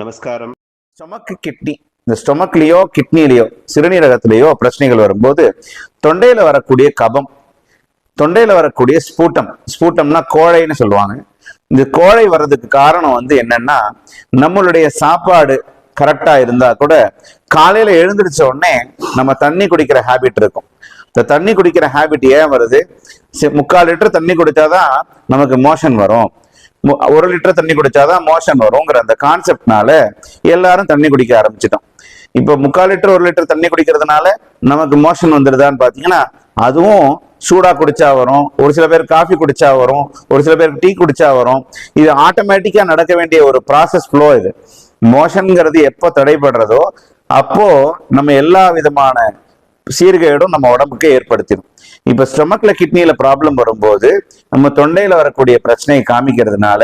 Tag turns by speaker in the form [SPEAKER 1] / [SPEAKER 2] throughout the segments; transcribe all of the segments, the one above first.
[SPEAKER 1] நமஸ்காரம்.
[SPEAKER 2] Stomach kidney இந்த ஸ்டொமக்லயோ கிட்னிலேயோ சிறுநீரகத்திலேயோ பிரச்சனைகள் வரும்போது தொண்டையில வரக்கூடிய கபம் தொண்டையில வரக்கூடிய ஸ்பூட்டம். ஸ்பூட்டம்னா கோழைன்னு சொல்லுவாங்க. இந்த கோழை வர்றதுக்கு காரணம் வந்து என்னன்னா நம்மளுடைய சாப்பாடு கரெக்டா இருந்தா கூட காலையில எழுந்திருச்ச உடனே நம்ம தண்ணி குடிக்கிற ஹாபிட் இருக்கும். இந்த தண்ணி குடிக்கிற ஹாபிட் ஏன் வருது? முக்கால் லிட்டர் தண்ணி குடிச்சாதான் நமக்கு மோஷன் வரும். ஒரு லிட்டர் தண்ணி குடிச்சாதான் மோஷன் வருங்கிற அந்த கான்செப்ட்னால எல்லாரும் தண்ணி குடிக்க ஆரம்பிச்சிட்டோம். இப்போ முக்கால் லிட்டர் ஒரு லிட்டர் தண்ணி குடிக்கிறதுனால நமக்கு மோஷன் வந்துடுதான்னு பாத்தீங்கன்னா அதுவும் சூடா குடிச்சா வரும் ஒரு சில பேர் காஃபி குடிச்சா வரும் ஒரு சில பேருக்கு டீ குடிச்சா வரும். இது ஆட்டோமேட்டிக்கா நடக்க வேண்டிய ஒரு ப்ராசஸ் ஃப்ளோ இது. மோஷன்ங்கிறது எப்போ தடைபடுறதோ அப்போ நம்ம எல்லா விதமான சீர்கேடும் நம்ம உடம்புக்கு ஏற்படுத்திடும். இப்ப ஸ்டொமக்ல கிட்னியில் ப்ராப்ளம் வரும்போது நம்ம தொண்டையில வரக்கூடிய பிரச்சனையை காமிக்கிறதுனால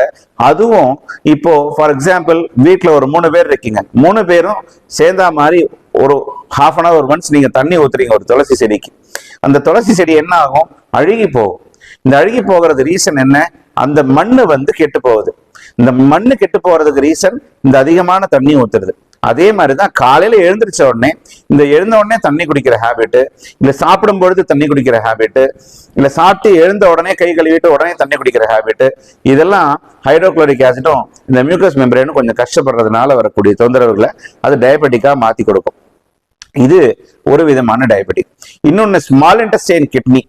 [SPEAKER 2] அதுவும் இப்போ ஃபார் எக்ஸாம்பிள் வீட்டில் ஒரு மூணு பேர் இருக்கீங்க. மூணு பேரும் சேர்ந்தா மாதிரி ஒரு ஹாஃப் அன் ஹவர் ஒன்ஸ் நீங்க தண்ணி ஊத்துறீங்க ஒரு துளசி செடிக்கு. அந்த துளசி செடி என்ன ஆகும்? அழுகி போகும். இந்த அழுகி போகிறது ரீசன் என்ன? அந்த மண்ணு வந்து கெட்டு போகுது. இந்த மண்ணு கெட்டு போறதுக்கு ரீசன் இந்த அதிகமான தண்ணி ஊத்துறது. அதே மாதிரிதான் காலையில எழுந்திரிச்ச உடனே இந்த எழுந்த உடனே தண்ணி குடிக்கிற ஹேபிட் இல்ல சாப்பிடும் பொழுது தண்ணி குடிக்கிற ஹேபிட் இல்ல சாப்பிட்டு எழுந்த உடனே கை கழுவிட்டு உடனே தண்ணி குடிக்கிற ஹேபிட் இதெல்லாம் ஹைட்ரோக்ளோரிக் ஆசிட்டும் இந்த மியூக்கஸ் மெம்பரேனும் கொஞ்சம் கஷ்டப்படுறதுனால வரக்கூடிய தொந்தரவுகளை அது டயபெட்டிக்கா மாத்தி கொடுக்கும். இது ஒரு விதமான டயபெட்டிக் இன்னொன்னு small intestine kidney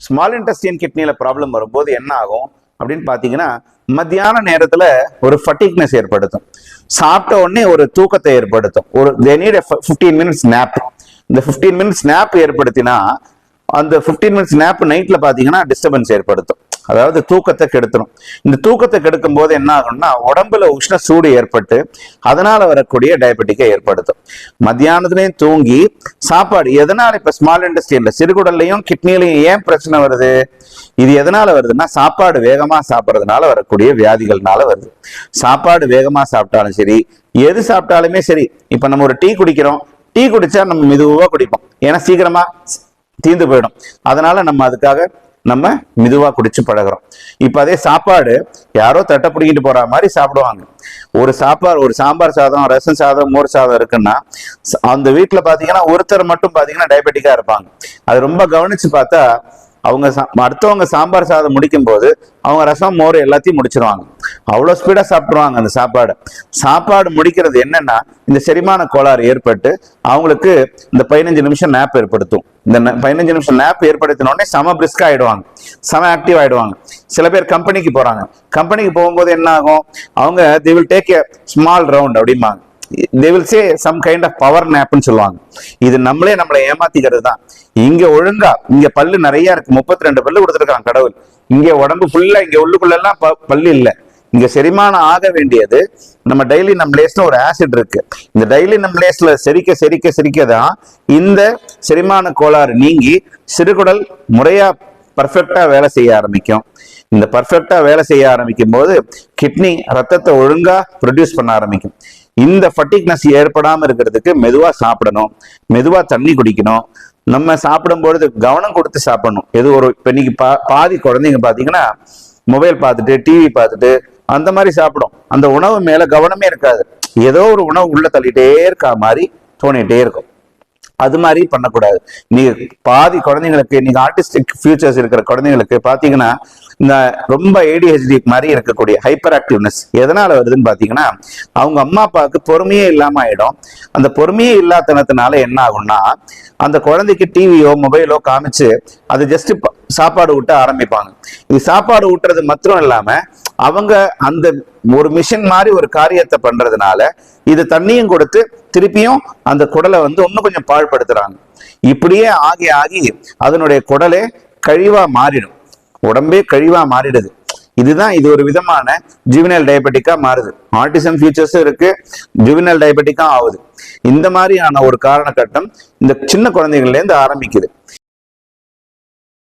[SPEAKER 2] small intestine கிட்னியில் ப்ராப்ளம் வரும்போது என்ன ஆகும்? அப்படின்னு பாத்தீங்கன்னா மத்தியான நேரத்துல ஒரு ஃபட்டிக்னஸ் ஏற்படுத்தும். சாப்பிட்ட உடனே ஒரு தூக்கத்தை ஏற்படுத்தும். ஒரு they need a 15 minutes nap இந்த 15 மினிட்ஸ் நேப் ஏற்படுத்தினா அந்த 15 மினிட்ஸ் நேப் நைட்ல பாத்தீங்கன்னா டிஸ்டர்பன்ஸ் ஏற்படுத்தும். அதாவது தூக்கத்தை கெடுத்துரும். இந்த தூக்கத்தை கெடுக்கும் போது என்ன ஆகும்னா உடம்புல உஷ்ண சூடு ஏற்பட்டு அதனால வரக்கூடிய டயபெட்டிக்கை ஏற்படுத்தும். மத்தியானத்துலயும் தூங்கி சாப்பாடு எதனால இப்ப ஸ்மால் இண்டஸ்ட்ரியல்ல சிறுகுடல்லையும் கிட்னிலையும் ஏன் பிரச்சனை வருது? இது எதனால வருதுன்னா சாப்பாடு வேகமா சாப்பிட்றதுனால வரக்கூடிய வியாதிகள்னால வருது. சாப்பாடு வேகமா சாப்பிட்டாலும் சரி எது சாப்பிட்டாலுமே சரி இப்ப நம்ம ஒரு டீ குடிக்கிறோம். டீ குடிச்சா நம்ம மெதுவா குடிப்போம். ஏன்னா சீக்கிரமா தீந்து போயிடும். அதனால நம்ம அதுக்காக நம்ம மெதுவா குடிச்சு பழகுறோம். இப்ப அதே சாப்பாடு யாரோ தட்டை பிடிக்கிட்டு போற மாதிரி சாப்பிடுவாங்க. ஒரு சாப்பாடு ஒரு சாம்பார் சாதம் ரசம் சாதம் மோர் சாதம் இருக்குன்னா அந்த வீட்டுல பாத்தீங்கன்னா ஒருத்தர் மட்டும் பாத்தீங்கன்னா டயபெட்டிக்கா இருப்பாங்க. அது ரொம்ப கவனிச்சு பார்த்தா அவங்க சா- அடுத்தவங்க சாம்பார் சாதம் முடிக்கும் போது அவங்க ரசம் மோர் எல்லாத்தையும் முடிச்சிருவாங்க. அவ்வளோ ஸ்பீடா சாப்பிடுவாங்க அந்த சாப்பாடு. சாப்பாடு முடிக்கிறது என்னன்னா இந்த செரிமான கோளாறு ஏற்பட்டு அவங்களுக்கு இந்த பதினஞ்சு நிமிஷம் நேப் ஏற்படுத்தும். இந்த பதினஞ்சு நிமிஷம் நேப் ஏற்படுத்தினோடனே செம பிரிஸ்க் ஆகிடுவாங்க செம ஆக்டிவ் ஆகிடுவாங்க சில பேர் கம்பெனிக்கு போகிறாங்க கம்பெனிக்கு போகும்போது என்ன ஆகும்? அவங்க the will take a small round அப்படிம்பாங்க. They will say some kind of power நேப்னு சொல்லுவாங்க. இது நம்மளே நம்மளை ஏமாத்திக்கிறது தான். இங்க ஒழுங்கா இங்க பல்லு நிறைய இருக்கு. முப்பத்தி ரெண்டு பல்லு கொடுத்துருக்காங்க கடவுள். இங்க உடம்பு ஃபுல்லா இங்க உள்ளுக்குள்ள எல்லாம் ப- பல்லு இல்லை. இங்க செரிமானம் ஆக வேண்டியது நம்ம டெய்லி நம்லேஸ்ல ஒரு ஆசிட் இருக்கு. இந்த டெய்லி நம்லேஸ்ல செரிக்க செரிக்க செரிக்க தான் இந்த செரிமான கோளாறு நீங்கி சிறுகுடல் முறையா பர்ஃபெக்டா வேலை செய்ய ஆரம்பிக்கும். இந்த பர்ஃபெக்டா வேலை செய்ய ஆரம்பிக்கும் போது கிட்னி ரத்தத்தை ஒழுங்கா ப்ரொடியூஸ் பண்ண ஆரம்பிக்கும். இந்த ஃபட்டிக்னஸ் ஏற்படாமல் இருக்கிறதுக்கு மெதுவாக சாப்பிடணும். மெதுவாக தண்ணி குடிக்கணும். நம்ம சாப்பிடும் பொழுது கவனம் கொடுத்து சாப்பிடணும். எது ஒரு இப்போ இன்னைக்கு பா பாதி குழந்தைங்க பார்த்தீங்கன்னா மொபைல் பார்த்துட்டு டிவி பார்த்துட்டு அந்த மாதிரி சாப்பிடும். அந்த உணவு மேல கவனமே இருக்காது. ஏதோ ஒரு உணவு உள்ள தள்ளிட்டே இருக்கா மாதிரி தோணிட்டே இருக்கும். அது மாதிரி பண்ணக்கூடாது. நீ பாதி குழந்தைங்களுக்கு நீங்க ஆர்டிஸ்டிக் ஃபியூச்சர்ஸ் இருக்கிற குழந்தைங்களுக்கு பாத்தீங்கன்னா இந்த ரொம்ப ஏடிஹெச்டி மாதிரி இருக்கக்கூடிய ஹைப்பர் ஆக்டிவ்னஸ் எதனால வருதுன்னு பாத்தீங்கன்னா அவங்க அம்மா அப்பாவுக்கு பொறுமையே இல்லாம ஆயிடும். அந்த பொறுமையே இல்லாதனத்தினால என்ன ஆகும்னா அந்த குழந்தைக்கு டிவியோ மொபைலோ காமிச்சு அது ஜஸ்ட் சாப்பாடு ஊட்ட ஆரம்பிப்பாங்க. இது சாப்பாடு ஊட்டுறது மாத்திரம் இல்லாம அவங்க அந்த ஒரு மிஷின் மாதிரி ஒரு காரியத்தை பண்றதுனால இது தண்ணியும் கொடுத்து திருப்பியும் அந்த குடலை வந்து இன்னும் கொஞ்சம் பாழ்படுத்துறாங்க. இப்படியே ஆகி ஆகி அதனுடைய குடலே கழிவா மாறிடும். உடம்பே கழிவா மாறிடுது. இதுதான் இது ஒரு விதமான ஜுவினல் டயபெட்டிக்கா மாறுது. ஆர்டிசம் ஃபியூச்சர்ஸும் இருக்கு ஜுவினல் டயபெட்டிக்கா ஆகுது. இந்த மாதிரியான ஒரு காரணக்கட்டம் இந்த சின்ன குழந்தைகள்ல இருந்து ஆரம்பிக்குது.